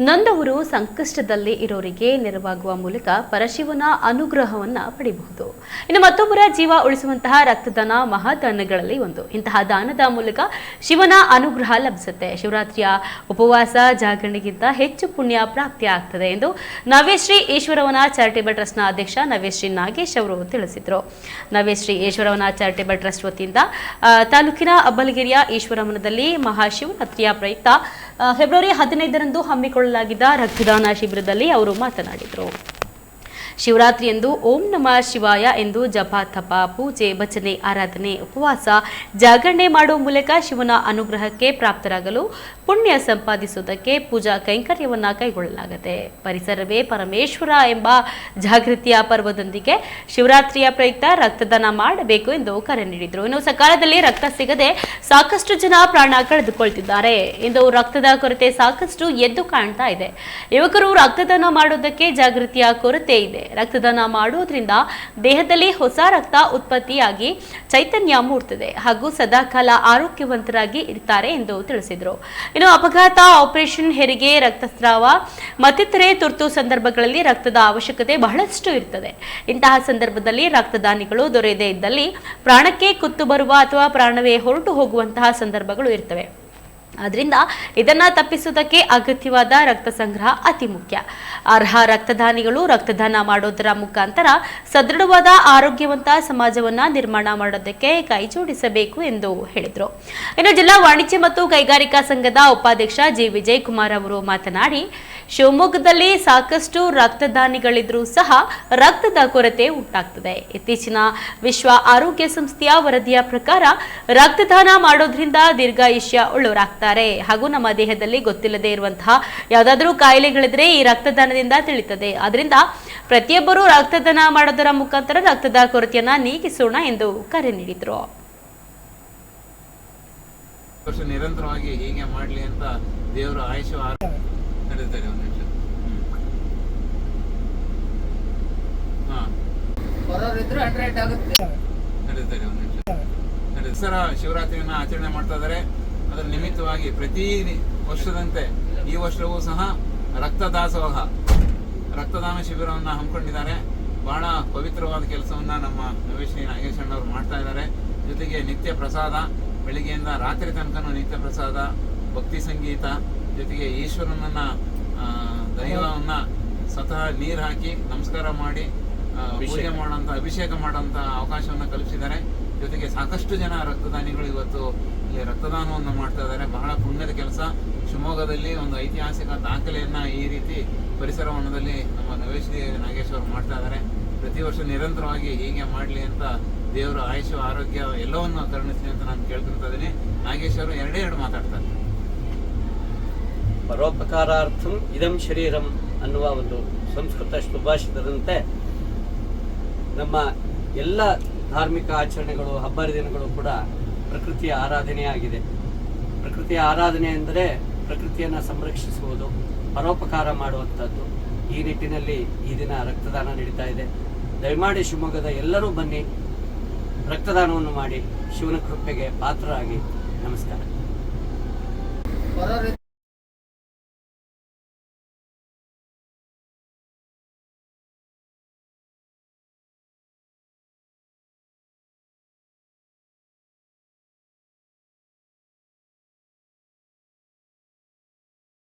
ನೊಂದವರು ಸಂಕಷ್ಟದಲ್ಲಿ ಇರೋರಿಗೆ ನೆರವಾಗುವ ಮೂಲಕ ಪರಶಿವನ ಅನುಗ್ರಹವನ್ನ ಪಡೆಯಬಹುದು. ಇನ್ನು ಮತ್ತೊಬ್ಬರ ಜೀವ ಉಳಿಸುವಂತಹ ರಕ್ತದಾನ ಮಹಾದಾನಗಳಲ್ಲಿ ಒಂದು. ಇಂತಹ ದಾನದ ಮೂಲಕ ಶಿವನ ಅನುಗ್ರಹ ಲಭಿಸುತ್ತೆ. ಶಿವರಾತ್ರಿಯ ಉಪವಾಸ ಜಾಗರಣೆಗಿಂತ ಹೆಚ್ಚು ಪುಣ್ಯ ಪ್ರಾಪ್ತಿ ಆಗ್ತದೆ ಎಂದು ನವ್ಯಶ್ರೀ ಈಶ್ವರವನ ಚಾರಿಟೇಬಲ್ ಟ್ರಸ್ಟ್ನ ಅಧ್ಯಕ್ಷ ನವ್ಯಶ್ರೀ ನಾಗೇಶ್ ಅವರು ತಿಳಿಸಿದರು. ನವ್ಯಶ್ರೀ ಈಶ್ವರವನ ಚಾರಿಟೇಬಲ್ ಟ್ರಸ್ಟ್ ವತಿಯಿಂದ ತಾಲೂಕಿನ ಅಬ್ಬಲಗಿರಿಯ ಈಶ್ವರವನದಲ್ಲಿ ಮಹಾಶಿವರಾತ್ರಿಯ ಪ್ರಯುಕ್ತ ಫೆಬ್ರವರಿ ಹದಿನೈದರಂದು ಹಮ್ಮಿಕೊಳ್ಳಲಾಗಿದ್ದ ರಕ್ತದಾನ ಶಿಬಿರದಲ್ಲಿ ಅವರು ಮಾತನಾಡಿದರು. ಶಿವರಾತ್ರಿ ಎಂದು ಓಂ ನಮಃ ಶಿವಾಯ ಎಂದು ಜಪ ತಪ ಪೂಜೆ ಭಜನೆ ಆರಾಧನೆ ಉಪವಾಸ ಜಾಗರಣೆ ಮಾಡುವ ಮೂಲಕ ಶಿವನ ಅನುಗ್ರಹಕ್ಕೆ ಪ್ರಾಪ್ತರಾಗಲು ಪುಣ್ಯ ಸಂಪಾದಿಸುವುದಕ್ಕೆ ಪೂಜಾ ಕೈಂಕರ್ಯವನ್ನು ಕೈಗೊಳ್ಳಲಾಗುತ್ತೆ ಪರಿಸರವೇ ಪರಮೇಶ್ವರ ಎಂಬ ಜಾಗೃತಿಯ ಪರ್ವದೊಂದಿಗೆ ಶಿವರಾತ್ರಿಯ ಪ್ರಯುಕ್ತ ರಕ್ತದಾನ ಮಾಡಬೇಕು ಎಂದು ಕರೆ ನೀಡಿದರು. ಇನ್ನು ಸಕಾಲದಲ್ಲಿ ರಕ್ತ ಸಿಗದೆ ಸಾಕಷ್ಟು ಜನ ಪ್ರಾಣ ಕಳೆದುಕೊಳ್ತಿದ್ದಾರೆ. ಇಂದು ರಕ್ತದ ಕೊರತೆ ಸಾಕಷ್ಟು ಎದ್ದು ಕಾಣ್ತಾ ಇದೆ. ಯುವಕರು ರಕ್ತದಾನ ಮಾಡುವುದಕ್ಕೆ ಜಾಗೃತಿಯ ಕೊರತೆ ಇದೆ. ರಕ್ತದಾನ ಮಾಡುವುದರಿಂದ ದೇಹದಲ್ಲಿ ಹೊಸ ರಕ್ತ ಉತ್ಪತ್ತಿಯಾಗಿ ಚೈತನ್ಯ ಮೂಡ್ತದೆ ಹಾಗೂ ಸದಾಕಾಲ ಆರೋಗ್ಯವಂತರಾಗಿ ಇರ್ತಾರೆ ಎಂದು ತಿಳಿಸಿದರು. ಇನ್ನು ಅಪಘಾತ, ಆಪರೇಷನ್ ಹೆರಿಗೆ, ರಕ್ತಸ್ರಾವ, ಮತ್ತಿತರೆ ತುರ್ತು ಸಂದರ್ಭಗಳಲ್ಲಿ ರಕ್ತದ ಅವಶ್ಯಕತೆ ಬಹಳಷ್ಟು ಇರ್ತದೆ. ಇಂತಹ ಸಂದರ್ಭದಲ್ಲಿ ರಕ್ತದಾನಿಗಳು ದೊರೆಯದೇ ಇದ್ದಲ್ಲಿ ಪ್ರಾಣಕ್ಕೆ ಕುತ್ತು ಬರುವ ಅಥವಾ ಪ್ರಾಣವೇ ಹೊರಟು ಹೋಗುವಂತಹ ಸಂದರ್ಭಗಳು ಇರ್ತವೆ. ಆದ್ರಿಂದ ಇದನ್ನ ತಪ್ಪಿಸುವುದಕ್ಕೆ ಅಗತ್ಯವಾದ ರಕ್ತ ಸಂಗ್ರಹ ಅತಿ ಮುಖ್ಯ. ಅರ್ಹ ರಕ್ತದಾನಿಗಳು ರಕ್ತದಾನ ಮಾಡೋದರ ಮುಖಾಂತರ ಸದೃಢವಾದ ಆರೋಗ್ಯವಂತ ಸಮಾಜವನ್ನ ನಿರ್ಮಾಣ ಮಾಡೋದಕ್ಕೆ ಕೈ ಜೋಡಿಸಬೇಕು ಎಂದು ಹೇಳಿದರು. ಇನ್ನು ಜಿಲ್ಲಾ ವಾಣಿಜ್ಯ ಮತ್ತು ಕೈಗಾರಿಕಾ ಸಂಘದ ಉಪಾಧ್ಯಕ್ಷ ಜಿ. ವಿಜಯ್ ಕುಮಾರ್ ಅವರು ಮಾತನಾಡಿ ಶಿವಮೊಗ್ಗದಲ್ಲಿ ಸಾಕಷ್ಟು ರಕ್ತದಾನಿಗಳಿದ್ರೂ ಸಹ ರಕ್ತದ ಕೊರತೆ ಉಂಟಾಗ್ತದೆ. ಇತ್ತೀಚಿನ ವಿಶ್ವ ಆರೋಗ್ಯ ಸಂಸ್ಥೆಯ ವರದಿಯ ಪ್ರಕಾರ ರಕ್ತದಾನ ಮಾಡೋದ್ರಿಂದ ದೀರ್ಘಾಯುಷ್ಯ ಉಳ್ಳವರಾಗ್ತಾರೆ. ಹಾಗೂ ನಮ್ಮ ದೇಹದಲ್ಲಿ ಗೊತ್ತಿಲ್ಲದೆ ಇರುವಂತಹ ಯಾವುದಾದ್ರೂ ಕಾಯಿಲೆಗಳಿದ್ರೆ ಈ ರಕ್ತದಾನದಿಂದ ತಿಳಿತದೆ. ಅದರಿಂದ ಪ್ರತಿಯೊಬ್ಬರೂ ರಕ್ತದಾನ ಮಾಡೋದರ ಮುಖಾಂತರ ರಕ್ತದ ಕೊರತೆಯನ್ನ ನೀಗಿಸೋಣ ಎಂದು ಕರೆ ನೀಡಿದರು. ನಿರಂತರವಾಗಿ ಹೀಗೆ ಮಾಡಲಿ ಅಂತ ದೇವರು ಆಯುಷ ನಡೀತಾರೆ ಒಂದು ನಿಮಿಷ. ಹಾ. ಬರೋರಿದ್ರೆ ಹಂಡ್ರೆಡ್ ಆಗುತ್ತೆ. ನಡೀತಾರೆ ಒಂದು ನಿಮಿಷ. ದಸರಾ ಶಿವರಾತ್ರಿಯನ್ನ ಆಚರಣೆ ಮಾಡ್ತಾ ಇದ್ದಾರೆ. ಅದರ ನಿಮಿತ್ತವಾಗಿ ಪ್ರತಿ ವರ್ಷದಂತೆ ಈ ವರ್ಷವೂ ಸಹ ರಕ್ತದಾಸೋಹ ರಕ್ತದಾನ ಶಿಬಿರವನ್ನ ಹಮ್ಮಿಕೊಂಡಿದ್ದಾರೆ. ಬಹಳ ಪವಿತ್ರವಾದ ಕೆಲಸವನ್ನ ನಮ್ಮ ನವೇಶ್ರೀ ನಾಗೇಶಣ್ಣ ಅವರು ಮಾಡ್ತಾ ಇದ್ದಾರೆ. ಜೊತೆಗೆ ನಿತ್ಯ ಪ್ರಸಾದ ಬೆಳಿಗ್ಗೆಯಿಂದ ರಾತ್ರಿ ತನಕನೂ ನಿತ್ಯ ಪ್ರಸಾದ ಭಕ್ತಿ ಸಂಗೀತ ಜೊತೆಗೆ ಈಶ್ವರನನ್ನ ದೈವವನ್ನ ಸ್ವತಃ ನೀರು ಹಾಕಿ ನಮಸ್ಕಾರ ಮಾಡಿ ಅಭಿಷೇಕ ಪೂಜೆ ಮಾಡೋಂಥ ಅಭಿಷೇಕ ಮಾಡೋಂಥ ಅವಕಾಶವನ್ನ ಕಲ್ಪಿಸಿದ್ದಾರೆ. ಜೊತೆಗೆ ಸಾಕಷ್ಟು ಜನ ರಕ್ತದಾನಿಗಳು ಇವತ್ತು ಇಲ್ಲಿ ರಕ್ತದಾನವನ್ನು ಮಾಡ್ತಾ ಇದ್ದಾರೆ. ಬಹಳ ಪುಣ್ಯದ ಕೆಲಸ. ಶಿವಮೊಗ್ಗದಲ್ಲಿ ಒಂದು ಐತಿಹಾಸಿಕ ದಾಖಲೆಯನ್ನ ಈ ರೀತಿ ಪರಿಸರ ವನದಲ್ಲಿ ನಮ್ಮ ನವೇಶ್ ನಾಗೇಶ್ ಅವರು ಮಾಡ್ತಾ ಇದ್ದಾರೆ. ಪ್ರತಿ ವರ್ಷ ನಿರಂತರವಾಗಿ ಹೀಗೆ ಮಾಡಲಿ ಅಂತ ದೇವರು ಆಯುಷ್ಯ ಆರೋಗ್ಯ ಎಲ್ಲವನ್ನು ಕರುಣಿಸಲಿ ಅಂತ ನಾನು ಕೇಳ್ಕೊಂತ ಇದ್ದೀನಿ. ನಾಗೇಶ್ ಅವರು ಎರಡೇ ಎರಡು ಮಾತಾಡ್ತಾರೆ. ಪರೋಪಕಾರಾರ್ಥಂ ಇದಂ ಶರೀರಂ ಅನ್ನುವ ಒಂದು ಸಂಸ್ಕೃತ ಸುಭಾಷಿತದಂತೆ ನಮ್ಮ ಎಲ್ಲ ಧಾರ್ಮಿಕ ಆಚರಣೆಗಳು ಹಬ್ಬ ಹರಿದಿನಗಳು ಕೂಡ ಪ್ರಕೃತಿಯ ಆರಾಧನೆಯಾಗಿದೆ. ಪ್ರಕೃತಿಯ ಆರಾಧನೆ ಎಂದರೆ ಪ್ರಕೃತಿಯನ್ನು ಸಂರಕ್ಷಿಸುವುದು, ಪರೋಪಕಾರ ಮಾಡುವಂಥದ್ದು. ಈ ನಿಟ್ಟಿನಲ್ಲಿ ಈ ದಿನ ರಕ್ತದಾನ ನಡೀತಾ ಇದೆ. ದಯಮಾಡಿ ಶಿವಮೊಗ್ಗದ ಎಲ್ಲರೂ ಬನ್ನಿ. ರಕ್ತದಾನವನ್ನು ಮಾಡಿ ಶಿವನ ಕೃಪೆಗೆ ಪಾತ್ರರಾಗಿ. ನಮಸ್ಕಾರ.